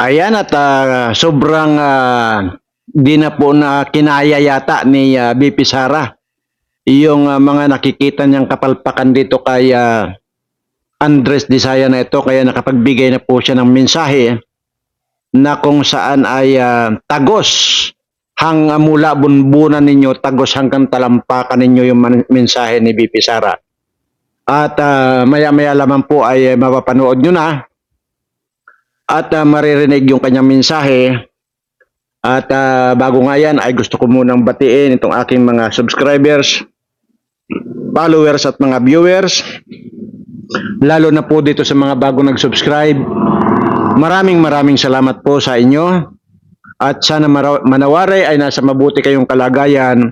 Ayan at ah, sobrang ah, di na po na kinaya yata ni ah, BP Sara yung ah, mga nakikita niyang kapalpakan dito kay ah, Andres Disaya na ito kaya nakapagbigay na po siya ng mensahe na kung saan ay ah, tagos hang mula bunbunan ninyo tagos hanggang talampakan ninyo yung mensahe ni BP Sara. At ah, maya-maya lamang po ay eh, mapapanood nyo na at ah, maririnig yung kanyang mensahe. At ah, bago nga yan ay gusto ko munang batiin itong aking mga subscribers, followers at mga viewers. Lalo na po dito sa mga bago nag-subscribe. Maraming maraming salamat po sa inyo. At sana manawari ay nasa mabuti kayong kalagayan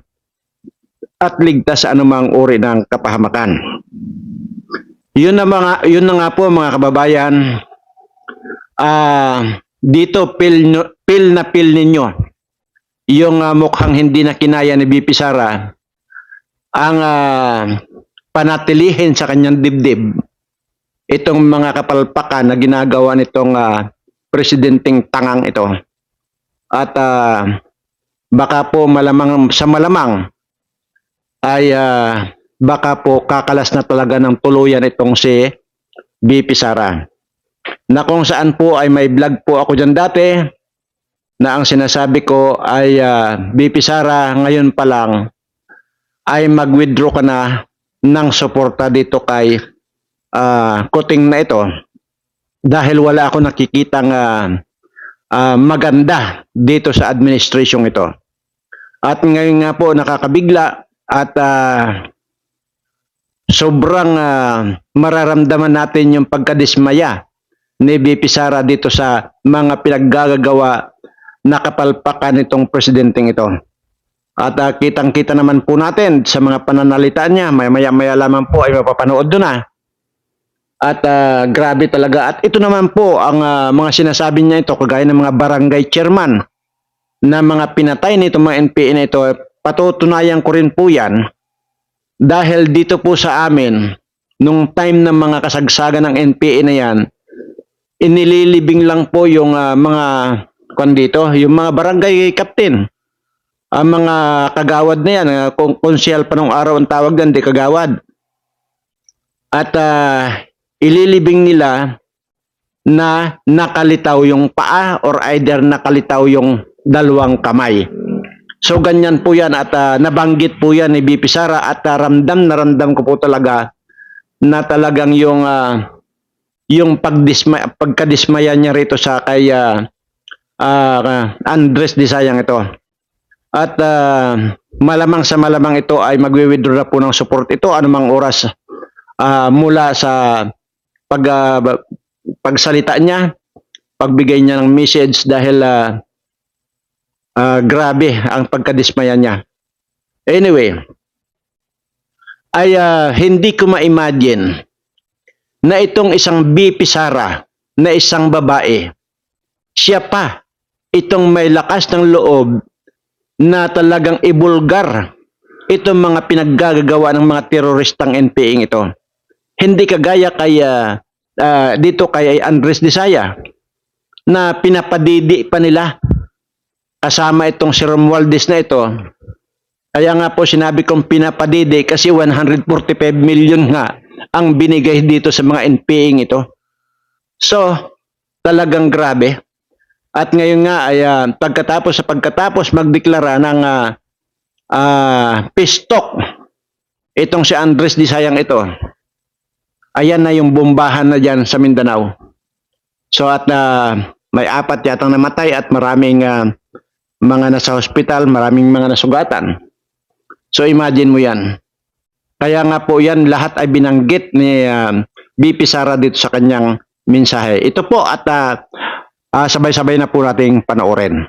at ligtas sa anumang uri ng kapahamakan. Yun na mga yun na nga po mga kababayan. Ah, dito pil pil na pil ninyo. Yung ah, mukhang hindi na kinaya ni BP Sara ang ah, panatilihin sa kanyang dibdib. Itong mga kapalpakan na ginagawa nitong ah, presidenteng tangang ito. At ah, baka po malamang sa malamang ay ah, baka po kakalas na talaga ng tuluyan itong si BP Sara na kung saan po ay may vlog po ako dyan dati na ang sinasabi ko ay ah, BP Sara ngayon pa lang ay mag-withdraw ka na ng suporta dito kay ah, kuting na ito dahil wala ako nakikitang ah, ah, maganda dito sa administration ito. At ngayon nga po nakakabigla at ah, sobrang ah, mararamdaman natin yung pagkadismaya ni BP Sara dito sa mga pinaggagawa na kapalpakan nitong presidenteng ito. At ah, kitang-kita naman po natin sa mga pananalita niya, maya-maya lamang po ay mapapanood doon na. At ah, grabe talaga. At ito naman po ang ah, mga sinasabi niya ito, kagaya ng mga barangay chairman na mga pinatay nito mga NPA na ito, patutunayan ko rin po yan dahil dito po sa amin, nung time ng mga kasagsagan ng NPA na yan, inililibing lang po yung ah, mga kwan dito, yung mga barangay captain. Ang mga kagawad na yan, ah, kung konsyal pa nung araw ang tawag yan, di kagawad. At ah, ililibing nila na nakalitaw yung paa or either nakalitaw yung dalawang kamay. So ganyan po yan at ah, nabanggit po yan ni BP Sara at ah, ramdam na ramdam ko po talaga na talagang yung ah, yung pagdisma pagkadismaya niya rito sa kay ah, ah, Andres Disayang ito. At ah, malamang sa malamang ito ay magwi-withdraw na po ng support ito anumang oras ah, mula sa pag ba- pagsalita niya, pagbigay niya ng message dahil ah, ah, grabe ang pagkadismaya niya. Anyway, ay ah, hindi ko ma-imagine na itong isang BP Sara na isang babae, siya pa itong may lakas ng loob na talagang ibulgar itong mga pinaggagawa ng mga teroristang NPA ito. Hindi kagaya kay ah, dito kay Andres Disaya na pinapadidi pa nila kasama itong si Romualdez na ito. Kaya nga po sinabi kong pinapadidi kasi 145 million nga ang binigay dito sa mga NPA ito. So, talagang grabe. At ngayon nga ay ah, pagkatapos sa pagkatapos magdeklara ng ah, peace talk itong si Andres Disayang ito. Ayan na yung bombahan na diyan sa Mindanao. So at ah, may apat yatang namatay at maraming ah, mga nasa hospital, maraming mga nasugatan. So imagine mo yan. Kaya nga po yan, lahat ay binanggit ni ah, BP Sara dito sa kanyang mensahe. Ito po at ah, ah, sabay-sabay na po nating panoorin.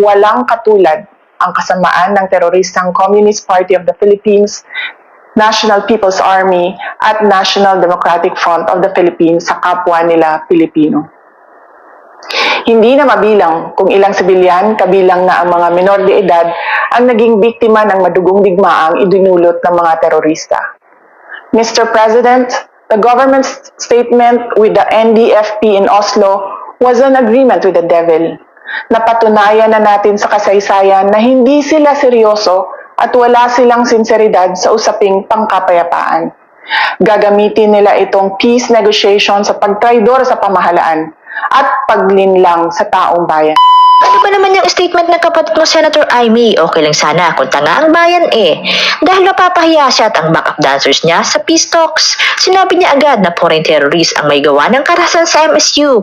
walang katulad ang kasamaan ng teroristang Communist Party of the Philippines, National People's Army at National Democratic Front of the Philippines sa kapwa nila Pilipino. Hindi na mabilang kung ilang sibilyan, kabilang na ang mga minor de edad, ang naging biktima ng madugong digmaang idinulot ng mga terorista. Mr. President, the government's statement with the NDFP in Oslo was an agreement with the devil. Napatunayan na natin sa kasaysayan na hindi sila seryoso at wala silang sinseridad sa usaping pangkapayapaan. Gagamitin nila itong peace negotiation sa pagtraidor sa pamahalaan at paglinlang sa taong bayan. Ano ba naman yung statement ng kapatid mo, Senator Amy? Okay lang sana kung tanga ang bayan eh. Dahil napapahiya siya at ang backup dancers niya sa peace talks. Sinabi niya agad na foreign terrorist ang may gawa ng karahasan sa MSU.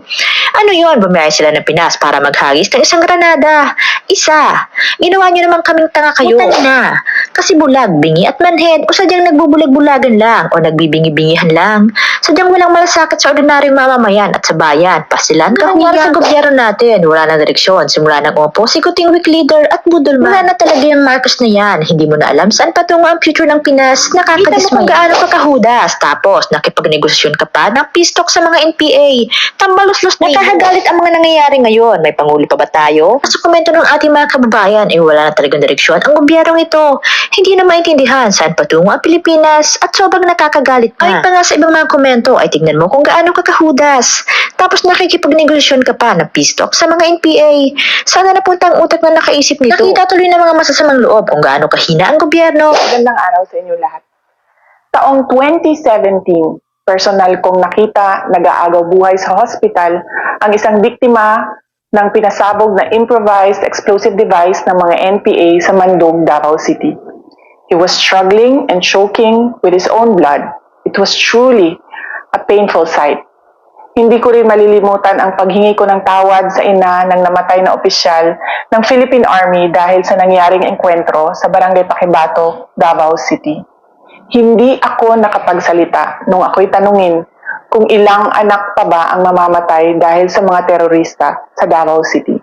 Ano yon? Bumiyay sila ng Pinas para maghagis ng isang granada. Isa. Ginawa niyo naman kaming tanga kayo. Utang na. Kasi bulag, bingi at manhead o sadyang nagbubulag-bulagan lang o nagbibingi-bingihan lang. Sadyang walang malasakit sa ordinaryong mamamayan at sa bayan. Pasilan kahuwara sa gobyerno natin. Wala na direksyon. Simula ng opo, sikuting weak leader at budolman. Wala na talaga yung Marcos na yan. Hindi mo na alam saan patungo ang future ng Pinas. Nakakadismaya. Kita mo kung gaano ka kahudas. Tapos, nakipagnegosasyon ka pa ng talk sa mga NPA. Tambalos-los na Nakahagalit ang mga nangyayari ngayon. May pangulo pa ba tayo? Sa komento ng ating mga kababayan, eh wala na talagang direksyon ang gobyernong ito. Hindi na maintindihan saan patungo ang Pilipinas at sobrang nakakagalit na. Ay pa nga sa ibang mga komento ay tignan mo kung gaano ka kahudas. Tapos nakikipagnegosasyon ka pa ng peace talk sa mga NPA. Sana napunta ang utak na nakaisip nito. Nakita tuloy ng mga masasamang loob kung gaano kahina ang gobyerno. Magandang araw sa inyo lahat. Taong 2017, personal kong nakita nag-aagaw buhay sa hospital ang isang biktima ng pinasabog na improvised explosive device ng mga NPA sa Mandog, Davao City. He was struggling and choking with his own blood. It was truly a painful sight. Hindi ko rin malilimutan ang paghingi ko ng tawad sa ina ng namatay na opisyal ng Philippine Army dahil sa nangyaring engkwentro sa Barangay Pakibato, Davao City. Hindi ako nakapagsalita nung ako'y tanungin kung ilang anak pa ba ang mamamatay dahil sa mga terorista sa Davao City.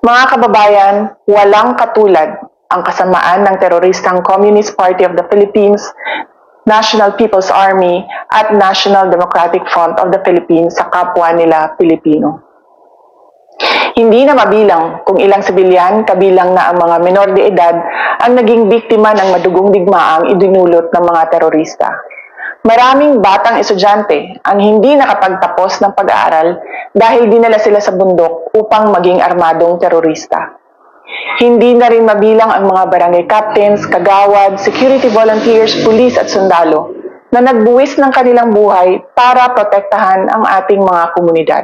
Mga kababayan, walang katulad ang kasamaan ng teroristang Communist Party of the Philippines, National People's Army at National Democratic Front of the Philippines sa kapwa nila Pilipino. Hindi na mabilang kung ilang sibilyan kabilang na ang mga menor de edad ang naging biktima ng madugong digmaang idinulot ng mga terorista. Maraming batang estudyante ang hindi nakapagtapos ng pag-aaral dahil dinala sila sa bundok upang maging armadong terorista. Hindi na rin mabilang ang mga barangay captains, kagawad, security volunteers, pulis at sundalo na nagbuwis ng kanilang buhay para protektahan ang ating mga komunidad.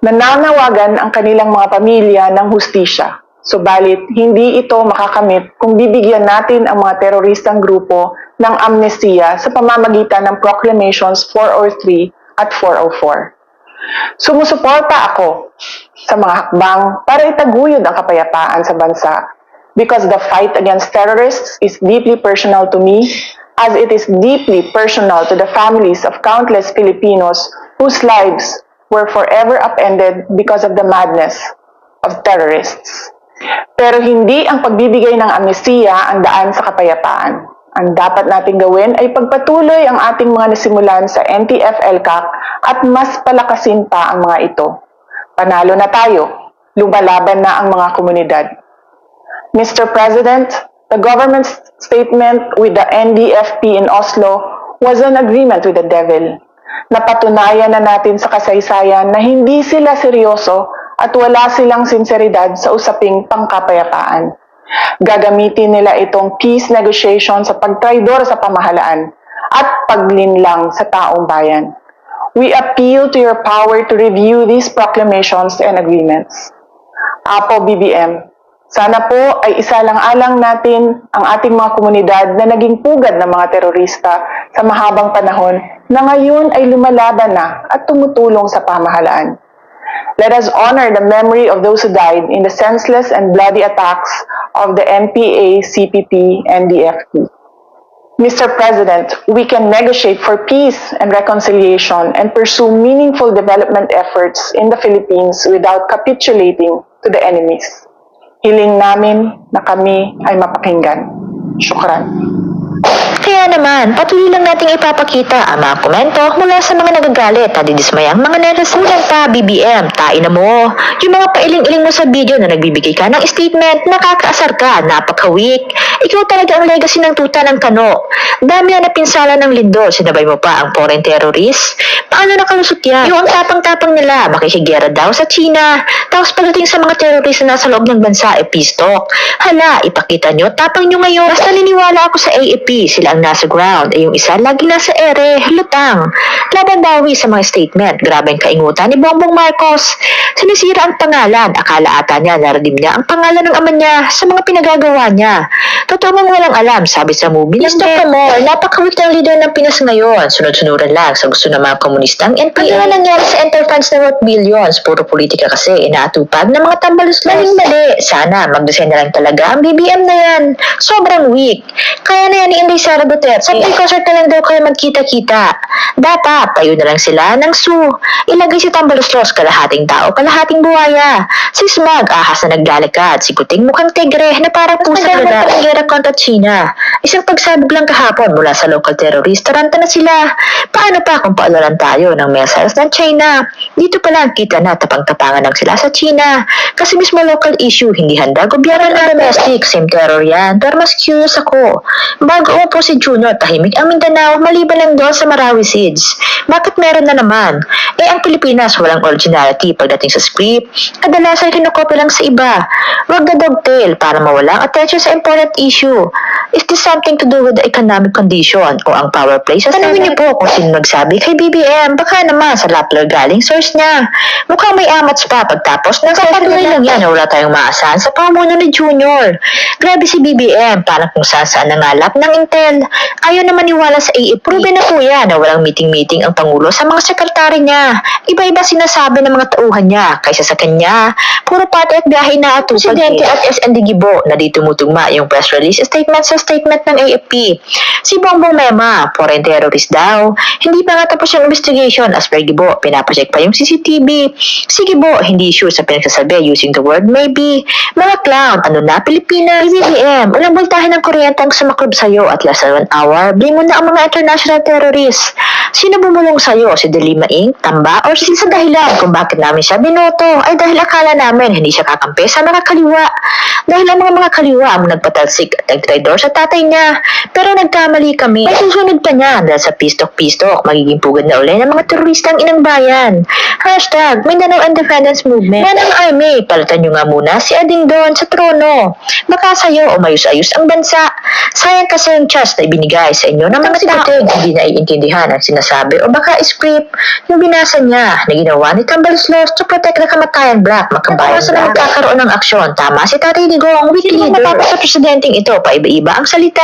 Nananawagan ang kanilang mga pamilya ng hustisya. Subalit, hindi ito makakamit kung bibigyan natin ang mga teroristang grupo ng amnestiya sa pamamagitan ng Proclamations 403 at 404. Sumusuporta ako sa mga hakbang para itaguyod ang kapayapaan sa bansa because the fight against terrorists is deeply personal to me as it is deeply personal to the families of countless Filipinos whose lives were forever upended because of the madness of terrorists. Pero hindi ang pagbibigay ng amnestiya ang daan sa kapayapaan. Ang dapat nating gawin ay pagpatuloy ang ating mga nasimulan sa NTF-ELCAC at mas palakasin pa ang mga ito. Panalo na tayo. Lumalaban na ang mga komunidad. Mr. President, the government's statement with the NDFP in Oslo was an agreement with the devil. Napatunayan na natin sa kasaysayan na hindi sila seryoso at wala silang sinseridad sa usaping pangkapayapaan. Gagamitin nila itong peace negotiation sa pagtraidor sa pamahalaan at paglinlang sa taong bayan. We appeal to your power to review these proclamations and agreements. Apo BBM, sana po ay isalang-alang natin ang ating mga komunidad na naging pugad ng mga terorista sa mahabang panahon na ngayon ay lumalaban na at tumutulong sa pamahalaan. Let us honor the memory of those who died in the senseless and bloody attacks of the NPA, CPP, and DFP. Mr. President, we can negotiate for peace and reconciliation and pursue meaningful development efforts in the Philippines without capitulating to the enemies. Hiling namin na kami ay mapakinggan. Shukran. Kaya naman, patuloy lang nating ipapakita ang mga komento mula sa mga nagagalit at didismayang mga. Kulang pa, BBM, tain na mo. Yung mga pailing-iling mo sa video na nagbibigay ka ng statement, nakakaasar ka, napaka-weak. Ikaw talaga ang legacy ng tuta ng kano. Dami na napinsala ng lindol, sinabay mo pa ang foreign terrorist. Paano nakalusot yan? Yung ang tapang-tapang nila, makikigera daw sa China. Tapos pagdating sa mga terrorist na nasa loob ng bansa, e peace talk. Hala, ipakita nyo, tapang nyo ngayon. Basta naniniwala ako sa AAP, sila ang nasa ground. Eh yung isa, lagi nasa ere, lutang. Laban dawi sa mga statement, grabe ang kaingutan ni Bongbong Marcos. Sinisira ang pangalan, akala ata niya naradim niya ang pangalan ng ama niya sa mga pinagagawa niya. Totoo mang walang alam, sabi sa movie. Stop more, napakawit ng leader ng Pinas ngayon. Sunod-sunuran lang sa gusto ng mga komunistang NPA. Ano na nangyari sa enterprise na worth billions? Puro politika kasi, inaatupag ng mga tambalos Maling mali. Sana, mag-design na lang talaga ang BBM na yan. Sobrang weak. Kaya na yan Inday Sara Duterte. Sa pre-concert na lang daw kayo magkita-kita. Dapat, tayo na lang sila ng su. Ilagay si Tambaluslos, kalahating tao, kalahating buhaya. Si Smug, ahas na naglalakad. Si Kuting mukhang tigre na parang pusa na ng gera kontra China. Isang pagsabog lang kahapon mula sa local terrorist, taranta na sila. Paano pa kung paalalan tayo ng missiles ng China? Dito pa lang kita na tapang-tapangan lang sila sa China. Kasi mismo local issue, hindi handa gobyerno na domestic, same terror yan. Pero mas curious ako. Bago upo si Junior, tahimik ang Mindanao, maliban lang doon sa Marawi Seeds. Bakit meron na naman? Eh ang Pilipinas walang originality pagdating sa script. Kadalasan kinokopya lang sa iba. Wag na dogtail para mawala ang attention sa important issue. Is this something to do with the economic condition o ang power play sa Tanungin niyo po kung sino nagsabi kay BBM. Baka naman sa Rappler galing source niya. Mukhang may amats pa pagtapos ng kapatuloy lang yan na wala tayong maasahan sa pamuno ni Junior. Grabe si BBM, parang kung saan saan nangalap ng intel. Ayaw na maniwala sa AAP. Proven na po yan na walang meeting-meeting ang Pangulo sa mga sekretary niya. Iba-iba sinasabi ng mga tauhan niya kaysa sa kanya. Puro pati at biyahe na at Presidente at SND Gibo na di tumutugma yung press release statement sa statement ng AFP. Si Bongbong Mema, foreign terrorist daw. Hindi pa nga tapos yung investigation as per Gibo, pinapacheck pa yung CCTV. Si Gibo, hindi sure sa pinagsasabi using the word maybe. Mga clown, ano na, Pilipinas? BBM, walang voltahe ng kuryente ang sumaklob sa'yo at less than one hour, blame mo na ang mga international terrorists. Sino bumulong sa'yo? Si Delima Inc., Tamba, or si sa dahilan kung bakit namin siya binoto ay dahil akala namin hindi siya kakampi sa mga kaliwa. Dahil ang mga mga kaliwa ang nagpatalsik at nagtraidor sa tatay niya. Pero nagkamali kami. May susunod pa niya dahil sa pistok-pistok magiging pugad na uli ng mga teroristang inang bayan. Hashtag Mindanao Independence Movement. Manang Army, palitan niyo nga muna si Ading Don sa trono. Baka sa'yo umayos-ayos ang bansa. Sayang kasi yung chance na ibinigay sa inyo ng mga tao. Hindi naiintindihan ang sinasabi o baka script yung binasa niya na ginawa ni Tambaluslos to protect the kamatayan black makabayan sa na magkakaroon ng aksyon. Tama si Tatay Digong, weak leader. matapos sa presidenteng ito, paiba-iba ang salita.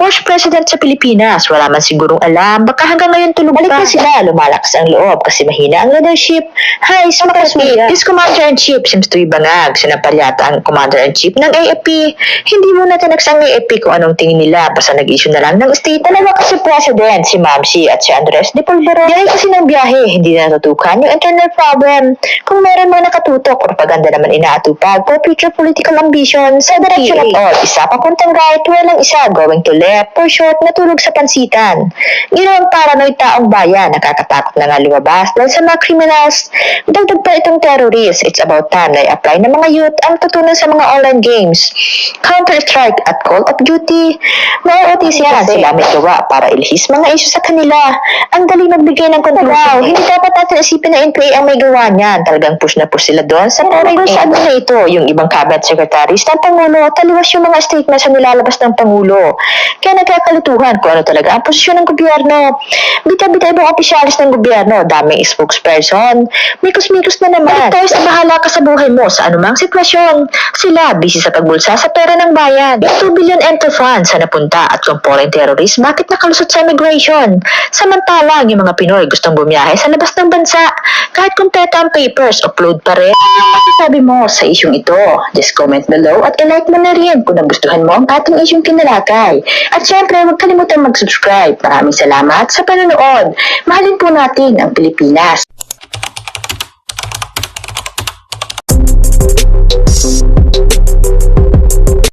Worst president sa Pilipinas, wala man sigurong alam, baka hanggang ngayon tulog Balik pa. sila, lumalakas ang loob kasi mahina ang leadership. Hi, sumakas This commander-in-chief seems to be bangag. Sinampal yata ang commander-in-chief ng AFP. Hindi muna tinags ang AFP kung anong tingin nila basta nag-issue na lang ng state. Dalawa kasi president, si Mamsi at si Andres de Polvero. Biyahe kasi ng biyahe, hindi na natutukan yung internal problem. Kung meron mga nakatutok, propaganda naman inaatupag for future political ambition sa direction of all. Isa papuntang right, walang isa going to left, for short, natulog sa pansitan. Ginawang paranoid taong bayan, nakakatakot na nga lumabas dahil sa mga criminals. Dagdag pa itong terrorist, it's about time na i-apply ng mga youth ang tutunan sa mga online games. Counter-Strike at Call of Duty. Nauutis yan, sila may gawa para ilihis mga issue sa kanila. Ang dali magbigay ng conclusion. Hindi dapat natin isipin na NPA ang may gawa niyan. Talagang push na push sila doon sa aid. Ano na ito, yung ibang cabinet secretaries ng Pangulo, taliwas yung mga statements na nilalabas ng Pangulo. Kaya nagkakalituhan kung ano talaga ang posisyon ng gobyerno. Bita-bita ibang opisyalis ng gobyerno, daming spokesperson. Mikos-mikos na naman. Tayo sa bahala ka sa buhay mo sa anumang sitwasyon. Sila, busy sa pagbulsa sa pera ng bayan. Yung 2 billion enter funds sa napunta at kung foreign terrorist, bakit nakalusot sa immigration? Samantalang yung mga Pinoy gustong bumiyahe sa labas ng bansa. Kahit kumpleto ang papers, upload pa rin. Ano masasabi mo sa isyong ito? Just comment below follow at i-like mo na rin kung nagustuhan mo ang ating isyong kinalakay. At syempre, huwag kalimutan mag-subscribe. Maraming salamat sa panonood. Mahalin po natin ang Pilipinas.